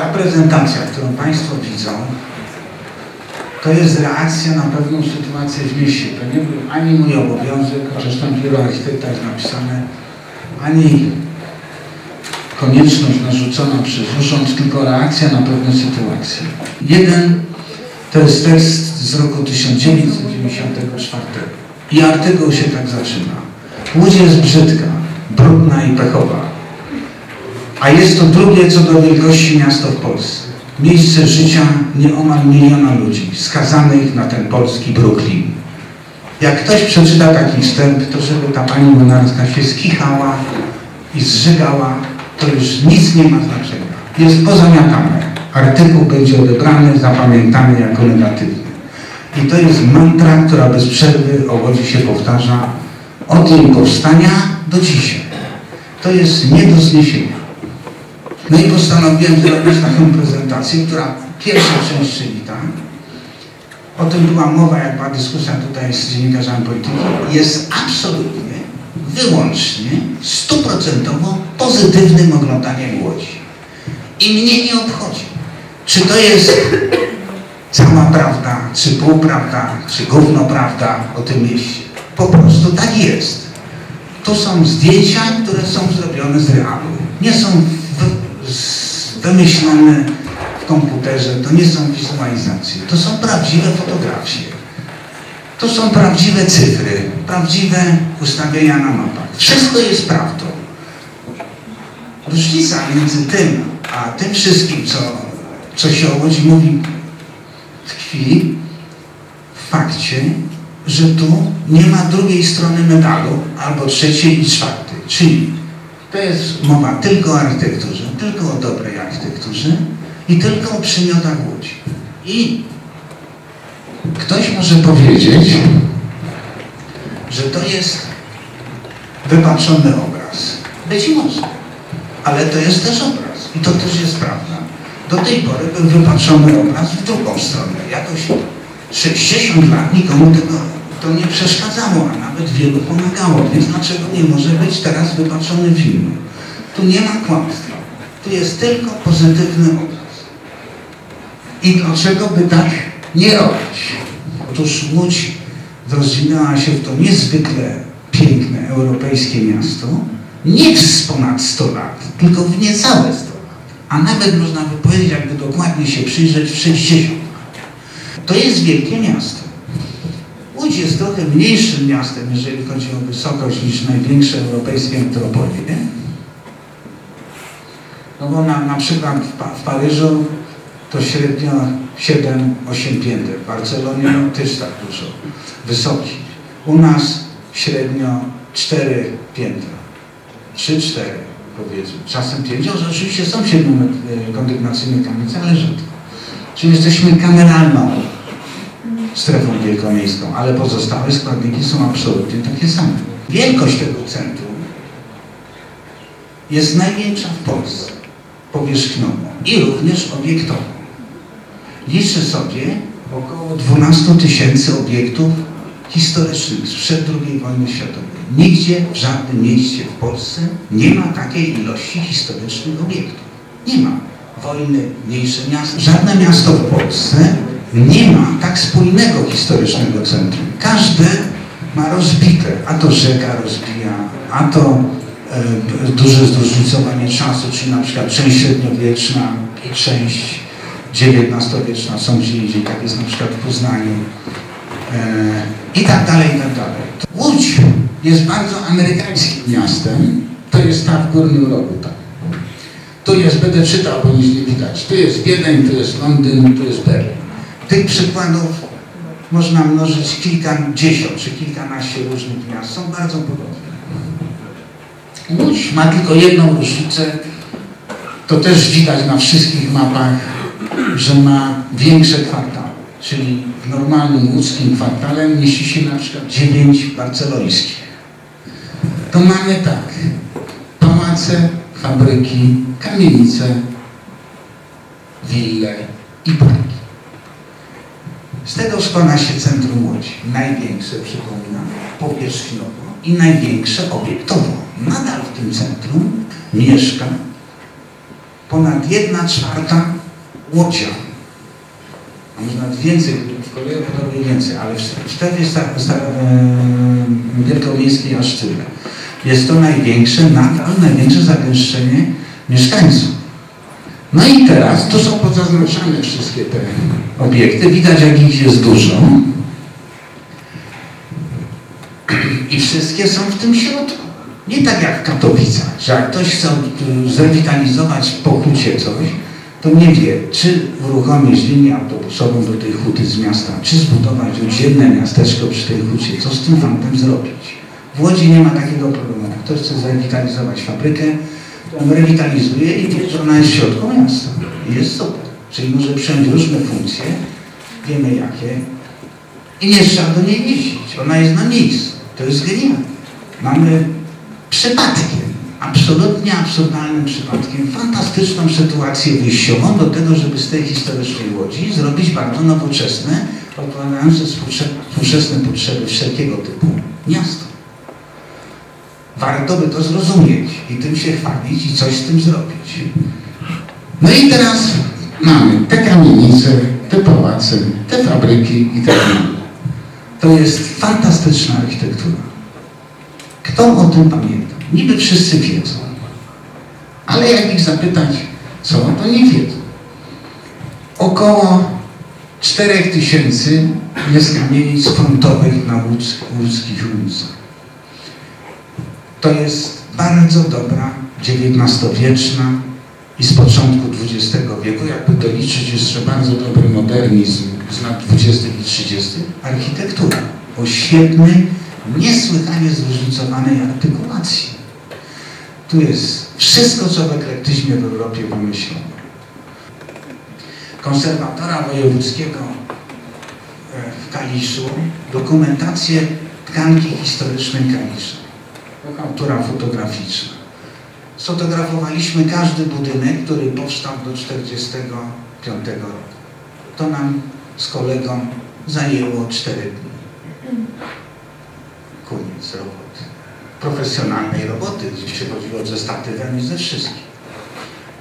Ta prezentacja, którą Państwo widzą, to jest reakcja na pewną sytuację w mieście. To nie był ani mój obowiązek, zresztą biuro architekta jest napisane, ani konieczność narzucona przez urząd, tylko reakcja na pewne sytuacje. Jeden to jest tekst z roku 1994 i artykuł się tak zaczyna. Łódź jest brzydka, brudna i pechowa, a jest to drugie co do wielkości miasto w Polsce. Miejsce życia nieomal miliona ludzi, skazanych na ten polski Brooklyn. Jak ktoś przeczyta taki wstęp, to żeby ta pani monarska się skichała i zżygała, to już nic nie ma znaczenia. Jest pozamiatane. Artykuł będzie odebrany, zapamiętany jako negatywny. I to jest mantra, która bez przerwy o Łodzi się powtarza od jej powstania do dzisiaj. To jest nie do zniesienia. No i postanowiłem zrobić taką prezentację, która pierwsza część, czyli ta, o tym była mowa, jak była dyskusja tutaj z dziennikarzami polityki, jest absolutnie, wyłącznie, stuprocentowo pozytywnym oglądaniem Łodzi. I mnie nie obchodzi, czy to jest cała prawda, czy półprawda, czy gówno prawda o tym mieście. Po prostu tak jest. To są zdjęcia, które są zrobione z realu. Nie są wymyślone w komputerze, to nie są wizualizacje. To są prawdziwe fotografie. To są prawdziwe cyfry, prawdziwe ustawienia na mapach. Wszystko jest prawdą. Różnica między tym, a tym wszystkim, co, co się o Łodzi mówi, tkwi w fakcie, że tu nie ma drugiej strony medalu, albo trzeciej i czwartej. Czyli to jest mowa tylko o architekturze, tylko o dobrej architekturze i tylko o przymiotach Łodzi. I ktoś może powiedzieć, że to jest wypaczony obraz. Być może, ale to jest też obraz i to też jest prawda. Do tej pory był wypaczony obraz w drugą stronę. Jakoś 60 lat nikomu tego to nie przeszkadzało, a nawet wielu pomagało. Więc dlaczego nie może być teraz wypaczony film? Tu nie ma kłamstwa. Tu jest tylko pozytywny obraz. I dlaczego by tak nie robić? Otóż Łódź rozwinęła się w to niezwykle piękne europejskie miasto nie w ponad 100 lat, tylko w niecałe 100 lat. A nawet można by powiedzieć, jakby dokładnie się przyjrzeć, w 60 lat. To jest wielkie miasto. Łódź jest trochę mniejszym miastem, jeżeli chodzi o wysokość, niż największe europejskie metropolie. No bo na, na przykład w, Paryżu to średnio 7-8 pięter. W Barcelonie no, też tak dużo. Wysoki. U nas średnio 4 piętra. 3-4 powiedzmy. Czasem 5, że oczywiście są siedmiokondygnacyjne kamienice, ale rzadko. Czyli jesteśmy kameralną strefą wielkomiejską, ale pozostałe składniki są absolutnie takie same. Wielkość tego centrum jest największa w Polsce powierzchniowo i również obiektowo. Liczy sobie około 12 tysięcy obiektów historycznych sprzed II wojny światowej. Nigdzie, w żadnym mieście w Polsce nie ma takiej ilości historycznych obiektów. Nie ma. Wojny, mniejsze miasta. Żadne miasto w Polsce nie ma tak spójnego historycznego centrum. Każde ma rozbite, a to rzeka rozbija, a to duże zróżnicowanie czasu, czyli na przykład część średniowieczna i część XIX-wieczna są gdzie indziej, tak jest na przykład w Poznaniu e, i tak dalej, i tak dalej. Łódź jest bardzo amerykańskim miastem, to jest ta w Górnym Rogu, tak. Tu jest, będę czytał, bo nic nie widać, tu jest Wiedeń, tu jest Londyn, tu jest Berlin. Tych przykładów można mnożyć kilkadziesiąt czy kilkanaście różnych miast. Są bardzo podobne. Łódź ma tylko jedną różnicę. To też widać na wszystkich mapach, że ma większe kwartały. Czyli w normalnym łódzkim kwartale mieści się na przykład dziewięć barcelońskich. To mamy tak. Pałace, fabryki, kamienice, wille i parki. Z tego składa się centrum Łodzi. Największe, przypominam, powierzchniowo i największe obiektowo. Nadal w tym centrum mieszka ponad jedna czwarta łodzian. A może nawet więcej, w kolejach podobnie więcej, ale w, w Stewie Wielkomiejskiej aż tyle. Jest to największe, nadal największe zagęszczenie mieszkańców. No i teraz, tu są pozaznaczane wszystkie te obiekty, widać jak ich jest dużo. I wszystkie są w tym środku. Nie tak jak w Katowicach, że jak ktoś chce zrewitalizować po hucie coś, to nie wie, czy uruchomić linię autobusową do tej huty z miasta, czy zbudować oddzielne miasteczko przy tej hucie, co z tym fantem zrobić. W Łodzi nie ma takiego problemu. Ktoś chce zrewitalizować fabrykę, to on rewitalizuje i wie, że ona jest w środku miasta. I jest super. Czyli może przejąć różne funkcje, wiemy jakie, i nie trzeba do niej jeździć. Ona jest na miejscu. To jest genialne. Mamy przypadkiem, absolutnie absurdalnym przypadkiem, fantastyczną sytuację wyjściową do tego, żeby z tej historycznej łodzi zrobić bardzo nowoczesne, odpowiadające współczesne potrzeby wszelkiego typu miasto. Warto by to zrozumieć i tym się chwalić i coś z tym zrobić. No i teraz mamy te kamienice, te pałace, te fabryki i tak dalej. To jest fantastyczna architektura. Kto o tym pamięta? Niby wszyscy wiedzą. Ale jak ich zapytać, co, to nie wiedzą. Około 4000 jest kamienic frontowych na łódzkich ulicach. To jest bardzo dobra, XIX-wieczna i z początku XX wieku, jakby doliczyć jeszcze bardzo dobry modernizm z lat 20. i 30. architektura o świetnej, niesłychanie zróżnicowanej artykulacji. Tu jest wszystko, co w eklektyzmie w Europie wymyślono. Konserwatora wojewódzkiego e, w Kaliszu dokumentację tkanki historycznej Kalisza. Autora fotograficzna. Sfotografowaliśmy każdy budynek, który powstał do 1945 roku. To nam z kolegą zajęło 4 dni. Koniec roboty. Profesjonalnej roboty, gdzie się chodziło ze statywem i ze wszystkim.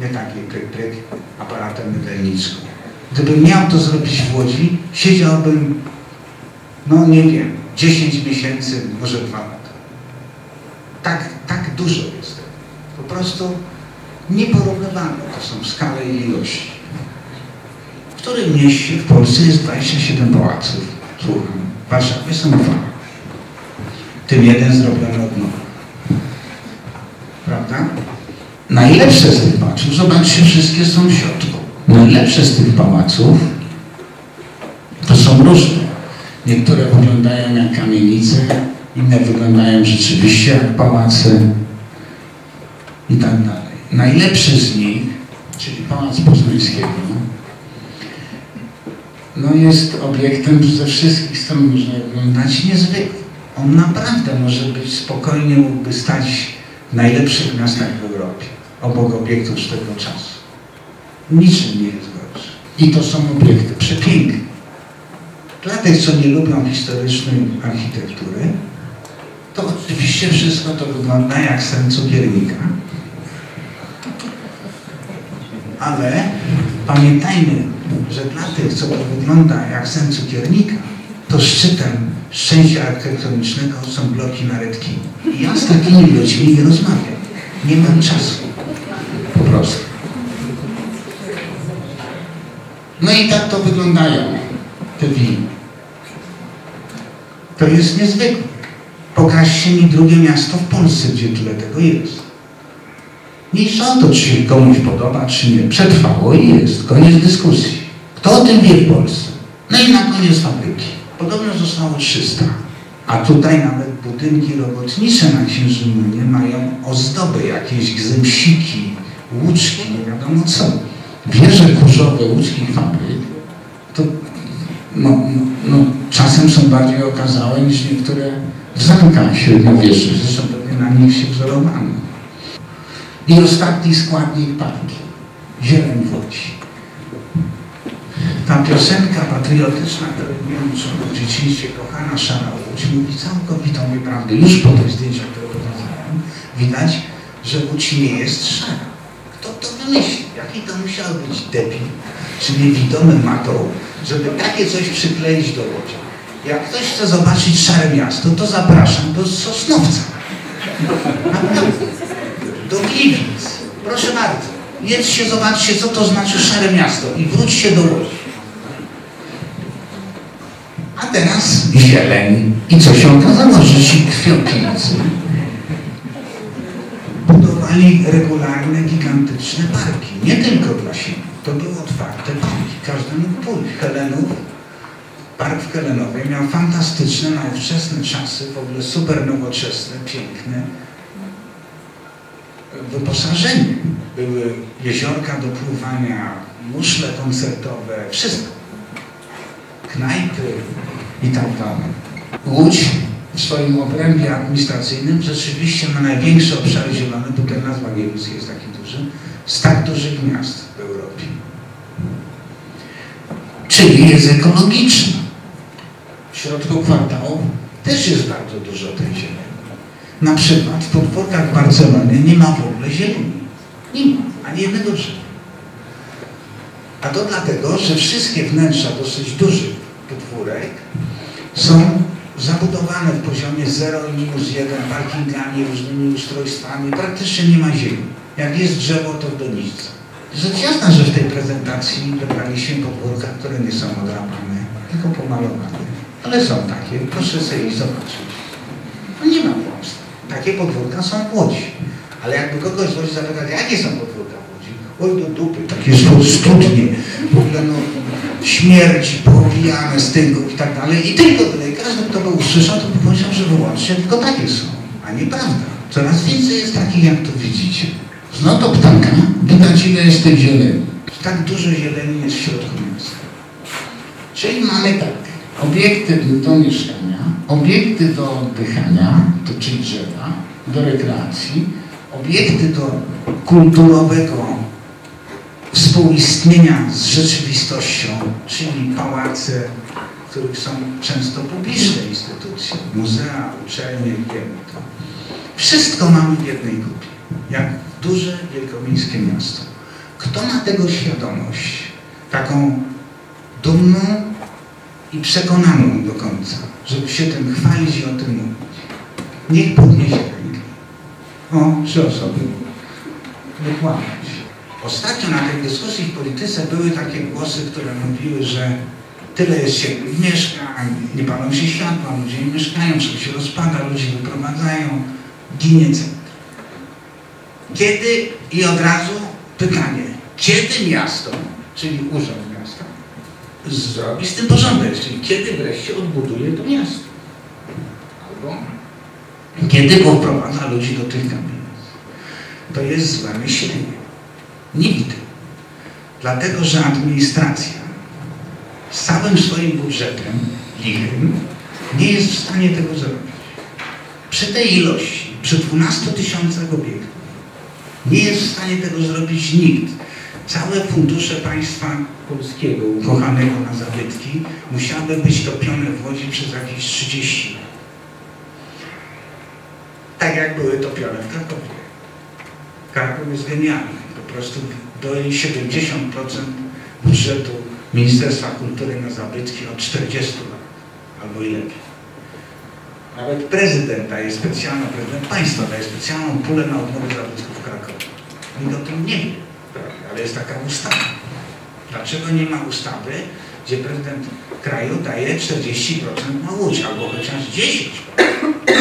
Nie takiej pryk-pryk aparatem mydelniczką. Gdybym miał to zrobić w Łodzi, siedziałbym, no nie wiem, 10 miesięcy, może 2 lata. Tak, tak dużo jest. Po prostu nieporównywalne to są skale i ilości. W którym mieście w Polsce jest 27 pałaców? Słucham. W Warszawie są dwa. Tym jeden zrobiony od nowa. Prawda? Najlepsze z tych pałaców, zobaczcie, wszystkie są w środku. Najlepsze z tych pałaców to są różne. Niektóre wyglądają jak kamienice, inne wyglądają rzeczywiście jak pałace i tak dalej. Najlepszy z nich, czyli Pałac Poznańskiego, no jest obiektem ze wszystkich stron można oglądać niezwykły. On naprawdę może być, spokojnie mógłby stać w najlepszych miastach w Europie, obok obiektów tego czasu. Niczym nie jest gorszy. I to są obiekty przepiękne. Dla tych, co nie lubią historycznej architektury, to oczywiście wszystko to wygląda jak sen cukiernika. Ale pamiętajmy, że dla tych, co to wygląda jak sen cukiernika, to szczytem szczęścia architektonicznego są bloki na redki. Ja z takimi ludźmi nie rozmawiam. Nie mam czasu. Po prostu. No i tak to wyglądają te winy. To jest niezwykłe. Pokażcie mi drugie miasto w Polsce, gdzie tyle tego jest. O to, czy się komuś podoba, czy nie. Przetrwało i jest. Koniec dyskusji. Kto o tym wie w Polsce? No i na koniec fabryki. Podobno zostało 300. A tutaj nawet budynki robotnicze na Księżynie mają ozdoby, jakieś gzymsiki, łuczki, nie wiadomo co. Wieże kurzowe łódzkich fabryk to no, no, no, czasem są bardziej okazałe niż niektóre w zamkach średniowiecznych. Zresztą pewnie na nich się wzorowano. I ostatni składnik parki. Zieleń w Łodzi. Ta piosenka patriotyczna, której miałem w dzieciństwie, kochana szara Łódź, mówi całkowitą nieprawdę. Już po tych zdjęciach, które pokazałem, widać, że Łódź nie jest szara. Kto to wymyślił? Jaki to musiał być debil, czy niewidomy matą, żeby takie coś przykleić do Łodzi. Jak ktoś chce zobaczyć Szare Miasto, to zapraszam do Sosnowca. Do Gliwic. Proszę bardzo. Jedźcie, zobaczcie, co to znaczy Szare Miasto i wróćcie do Łodzi. A teraz zieleń. I co się okazało, że ci kwiatnicy budowali regularne, gigantyczne parki. Nie tylko dla siebie. To były otwarte parki. Każdy mógł pójść. Helenów, park w Helenowej miał fantastyczne, nowoczesne czasy, w ogóle super nowoczesne, piękne wyposażenie. Były jeziorka do pływania, muszle koncertowe, wszystko. Knajpy i tak dalej. Łódź w swoim obrębie administracyjnym rzeczywiście ma największy obszar zielony, bo ten nazwa Gielus jest taki duży, z tak dużych miast w Europie. Czyli jest ekologiczna. W środku kwartału też jest bardzo dużo tej zieleni. Na przykład w podwórkach Barcelony nie ma w ogóle zieleni. Nie ma, ani jednego drzewa. A to dlatego, że wszystkie wnętrza dosyć dużych podwórek są zabudowane w poziomie 0 i minus 1 parkingami, różnymi ustrojstwami. Praktycznie nie ma ziemi. Jak jest drzewo, to w doniczce. Rzecz jasna, że w tej prezentacji wybraliśmy podwórka, które nie są odrapane, tylko pomalowane. Ale są takie, proszę sobie ich zobaczyć. No nie ma kłamstw. Takie podwórka są w Łodzi. Ale jakby kogoś z Łodzi zapytać, jakie są podwórka w Łodzi? Oj do dupy, takie studnie, w ogóle no, śmierci, poobijane z tego i tak dalej. I tylko tyle. Każdy, kto by usłyszał, to by powiedział, że wyłącznie tylko takie są. A nieprawda. Coraz więcej jest takich, jak tu widzicie. Z to ptaka widać, ile jest tej zieleni. Tak dużo zieleni jest w środku miasta. Czyli mamy tak, obiekty do mieszkania, obiekty do oddychania, to czyli drzewa, do rekreacji, obiekty do kulturowego współistnienia z rzeczywistością, czyli pałace, w których są często publiczne instytucje, muzea, uczelnie, wiemy to. Wszystko mamy w jednej grupie, jak duże wielkomiejskie miasto. Kto ma tego świadomość, taką dumną i przekonaną do końca, żeby się tym chwalić i o tym mówić, niech podniesie rękę. O, trzy osoby. Nie kłamać. Ostatnio na tej dyskusji w polityce były takie głosy, które mówiły, że tyle jest ciepłych mieszkań, nie palą się światła, ludzie nie mieszkają, wszystko się rozpada, ludzie wyprowadzają, ginie. Kiedy i od razu pytanie, kiedy miasto, czyli urząd miasta, zrobi z tym porządek, czyli kiedy wreszcie odbuduje to miasto? Albo kiedy poprowadza ludzi do tych kamienic? To jest złe myślenie. Nigdy. Dlatego, że administracja z całym swoim budżetem lichym nie jest w stanie tego zrobić. Przy tej ilości, przy 12 tysiącach obiektów, nie jest w stanie tego zrobić nikt. Całe fundusze państwa polskiego, ukochanego na zabytki, musiały być topione w Łodzi przez jakieś 30 lat. Tak jak były topione w Krakowie. Kraków jest genialny prostu do 70% budżetu Ministerstwa Kultury na zabytki od 40 lat, albo i lepiej. Nawet prezydent daje specjalną, prezydent państwa daje specjalną pulę na odnowę zabytków w Krakowie. Nikt o tym nie wie, ale jest taka ustawa. Dlaczego nie ma ustawy, gdzie prezydent kraju daje 40% na Łódź, albo chociaż 10%?